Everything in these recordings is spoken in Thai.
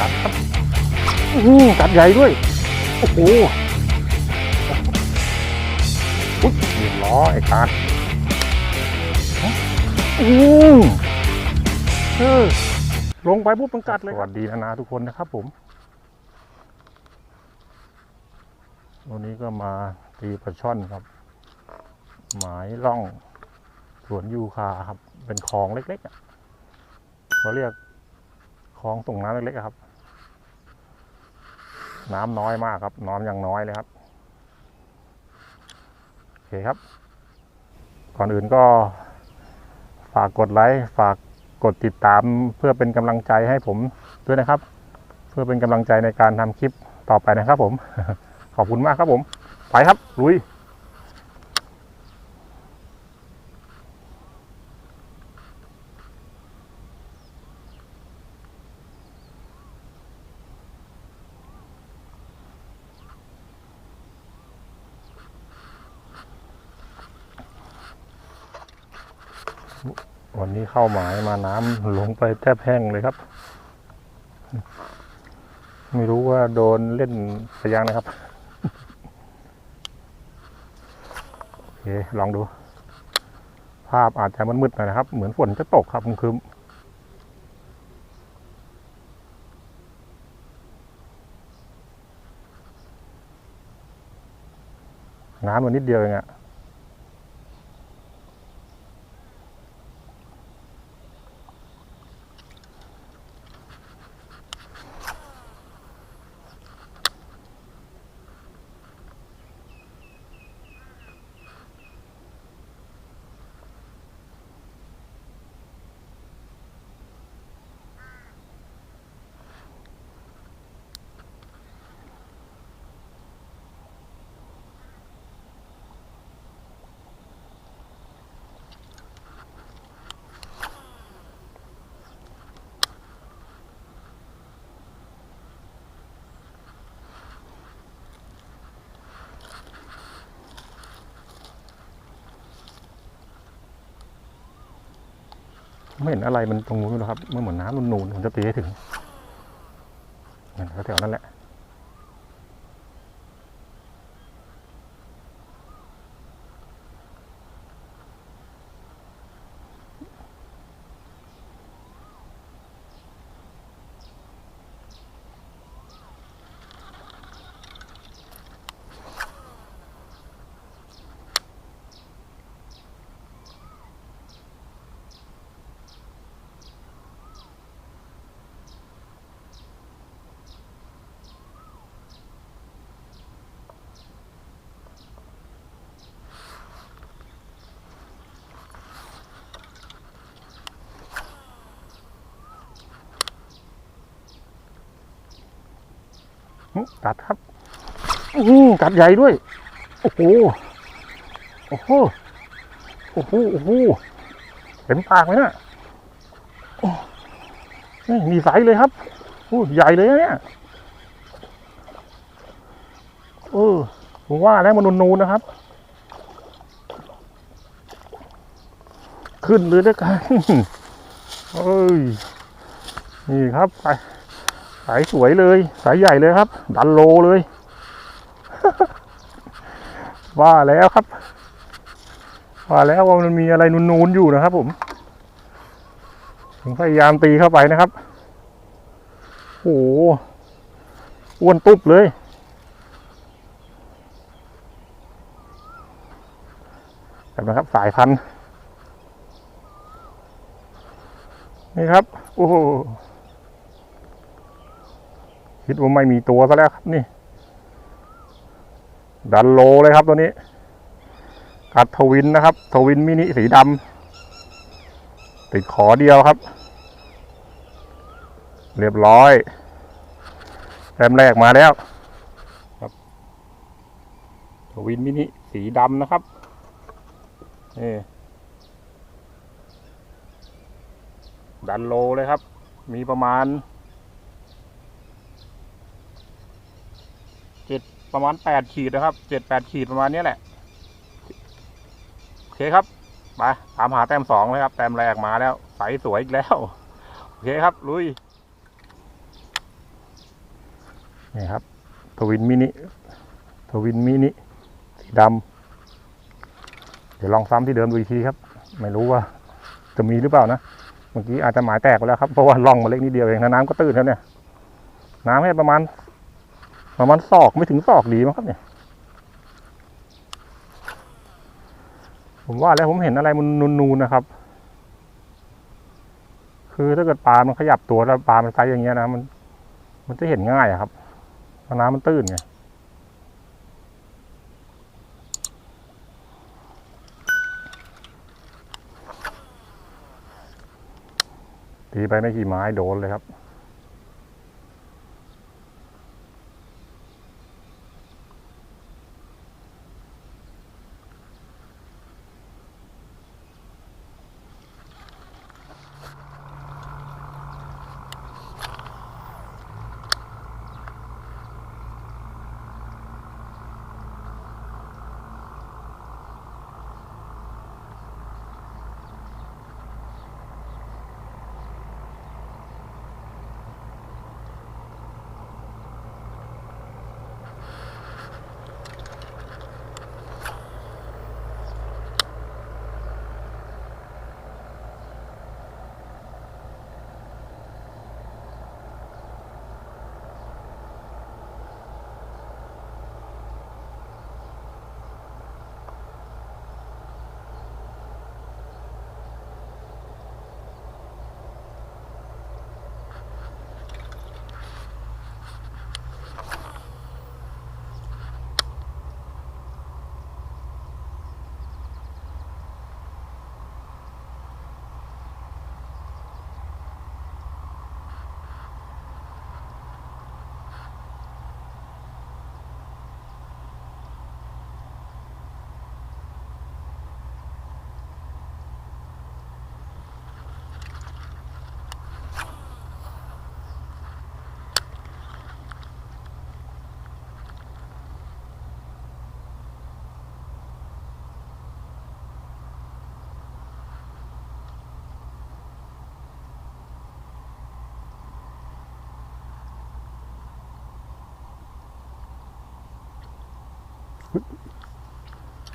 กัดครับอื้อกัดใหญ่ด้วย โอ้โหอุ๊ยเรียบร้อยไอ้กัดอือเออลงไปปุ๊บมันกัดเลย สวัสดีนานาทุกคนนะครับผม วันนี้ก็มาตีปลาช่อนครับ หมายล่องสวนยูคาครับ เป็นคลองเล็กๆเขาเรียกคลองส่งน้ำเล็กๆครับ น้ำน้อยมากครับ น้ำยังน้อยเลยครับโอเคครับ ก่อนอื่นก็ฝากกดไลค์ฝากกดติดตามเพื่อเป็นกำลังใจให้ผมด้วยนะครับ เพื่อเป็นกำลังใจในการทำคลิปต่อไปนะครับผม ขอบคุณมากครับผม ไปครับลุย วันนี้เข้าหมายมาน้ำลงไปแทบแห้งเลยครับ ไม่รู้ว่าโดนเล่นไปยังนะครับโอเคลองดู ภาพอาจจะมันมืดๆหน่อยนะครับ เหมือนฝนจะตกครับครึมๆน้ำมันนิดเดียวเองอะ ไม่เห็นอะไรมันตรงนู้นหรอกครับ มันเหมือนน้ำนูนๆผมจะตีให้ถึงนั่นแถวๆนั้นแหละ กัดครับอือกัดใหญ่ด้วย โอ้โห โอ้โห โอ้โห โอ้โหเต็มปากเลยนะนี่มีไซส์เลยครับโอ้ใหญ่เลยนเนี่ย เออผมว่าแล้วมันนูนๆนะครับ ขึ้นเลยด้วยกันเอ้ย นี่ครับไป สายสวยเลย สายใหญ่เลยครับ ดันโลเลย ว่าแล้วครับ ว่าแล้วว่ามันมีอะไรนูนๆอยู่นะครับ ผมผมพยายามตีเข้าไปนะครับโอ้โหอ้วนตุ๊บเลย แบบนะครับสายพันธุ์นี่ครับ โอ้โห คิดว่าไม่มีตัวซะแล้วครับนี่ ดันโลเลยครับตัวนี้ กัดทวินนะครับ ทวินมินิสีดำติดขอเดียวครับ เรียบร้อยแต้มแรกมาแล้ว ครับ ทวินมินิสีดำนะครับนี่ดันโลเลยครับ มีประมาณ ประมาณแปดขีดนะครับเจ็ดแปดขีดประมาณนี้แหละโอเคครับไปตามหาแต้มสองเลยครับ แต้มแรกมาแล้ว ใสสวยอีกแล้ว โอเคครับ ลุยนี่ครับ ทวินมินิ ทวินมินิ สีดำ เดี๋ยวลองซ้ำที่เดิมดูอีกทีครับ ไม่รู้ว่าจะมีหรือเปล่านะ เมื่อกี้อาจจะหมายแตกไปแล้วครับ เพราะว่าล่องมาเล็กนิดเดียวเองแล้วน้ำก็ตื้นครับเนี่ย น้ำแค่ประมาณ ประมาณศอกไม่ถึงศอกดีมั้งครับเนี่ย ผมว่าแล้วผมเห็นอะไรมันนูนๆนะครับ คือถ้าเกิดปลา มันขยับตัวแล้วปลา มันไซส์อย่างเงี้ยนะ มัน มันจะเห็นง่ายอะครับเพราะน้ำมันตื้นไงตีไปไม่กี่ไม้โดนเลยครับ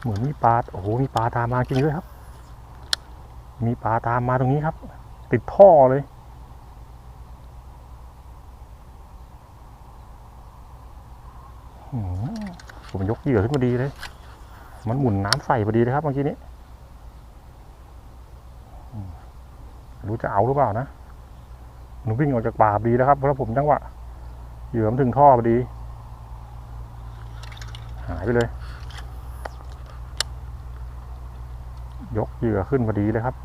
เหมือนมีปลาโอ้โหมีปลาตามมาจริงด้วยครับ มีปลาตามมาตรงนี้ครับ ติดท่อเลย ผมยกเหยื่อขึ้นมาดีเลย มันหมุนน้ำใส่พอดีเลยครับเมื่อกี้นี้รู้จะเอาหรือเปล่านะหนูวิ่งออกจากป่าพอดีแล้วครับเพราะผมจังหวะเหยื่อมันถึงท่อพอดี หายไปเลย ยกเหยื่อขึ้นพอดีเลยครับ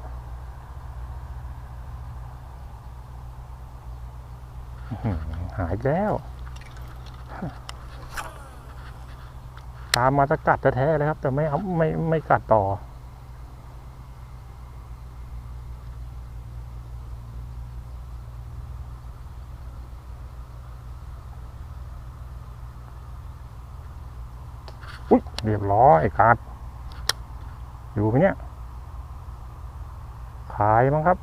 อื้อหือหายแล้ว ตามมาจะกัดแท้ๆเลยครับ แต่ไม่เอาไม่ไม่กัดต่อ อุ๊ยเรียบร้อยกัดอยู่ไหมเนี่ยขายมั้งครับ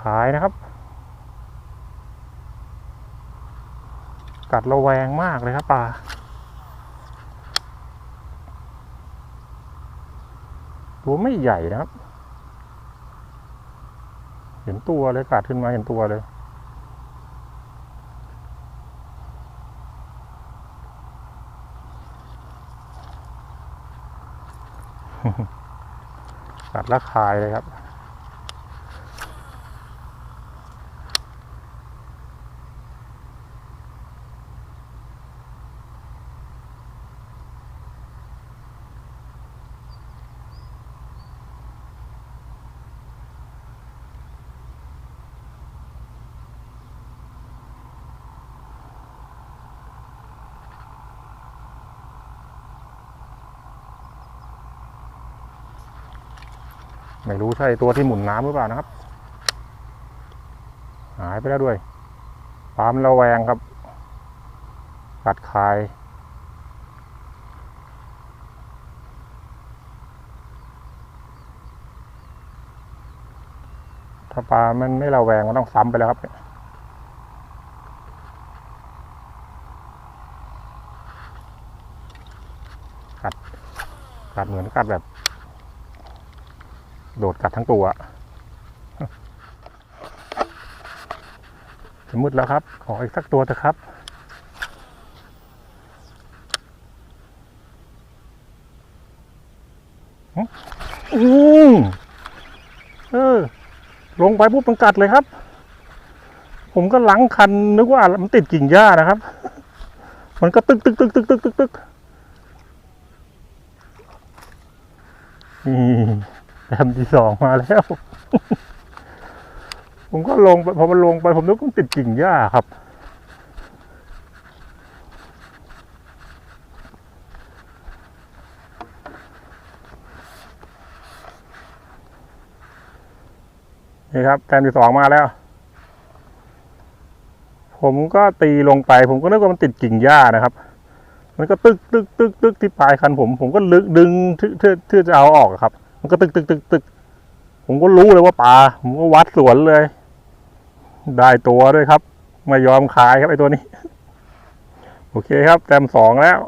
ขายนะครับ กัดระแวงมากเลยครับปลาตัวไม่ใหญ่นะครับ เห็นตัวเลยกัดขึ้นมาเห็นตัวเลย กัดและคายเลยครับ ไม่รู้ใช่ตัวที่หมุนน้ำหรือเปล่านะครับ หายไปแล้วด้วยปลามนระแวงครับกัดคายถ้าปลามันไม่ระแวงมันต้องซ้ำไปแล้วครับ กัด กัดเหมือนกัดแบบ โดดกัดทั้งตัวอะจะมืดแล้วครับ ขออีกสักตัวเถอะครับ อืมเออ ลงไปปุ๊บมันกัดเลยครับ ผมก็หลังคันนึกว่ามันติดกิ่งหญ้านะครับ มันก็ตึกตึกตึกตึกตึกตึกตึกนี่ แต้มที่สองมาแล้ว ผมก็ลงไปพอมันลงไปผมนึกว่ามันติดกิ่งหญ้าครับ นี่ครับ แต้มที่สองมาแล้ว ผมก็ตีลงไป ผมก็นึกว่ามันติดกิ่งหญ้านะครับมันก็ตึกตึกตึกตึกที่ปลายคันผม ผมก็ลึกดึงเพื่อเพื่อจะเอาออกครับ มันก็ตึกตึกตึกตึกผมก็รู้เลยว่าปลาผมก็วัดสวนเลย ได้ตัวด้วยครับ ไม่ยอมขายครับไอตัวนี้ โอเคครับแต้มสองแล้ว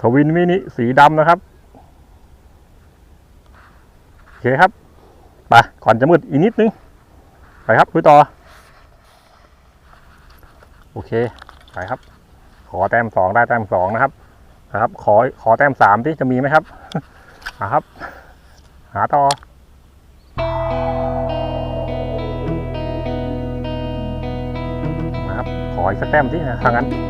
ทวินมินิสีดำนะครับ โอเคครับไปก่อนจะมืดอีกนิดนึง ไปครับคุยต่อ โอเค ไปครับ ขอแต้มสองได้แต้มสองนะครับ นะครับ ขอขอแต้มสามที่จะมีไหมครับ นะครับ หาต่อนะครับขออีกสักแต้มทีนะทางนั้น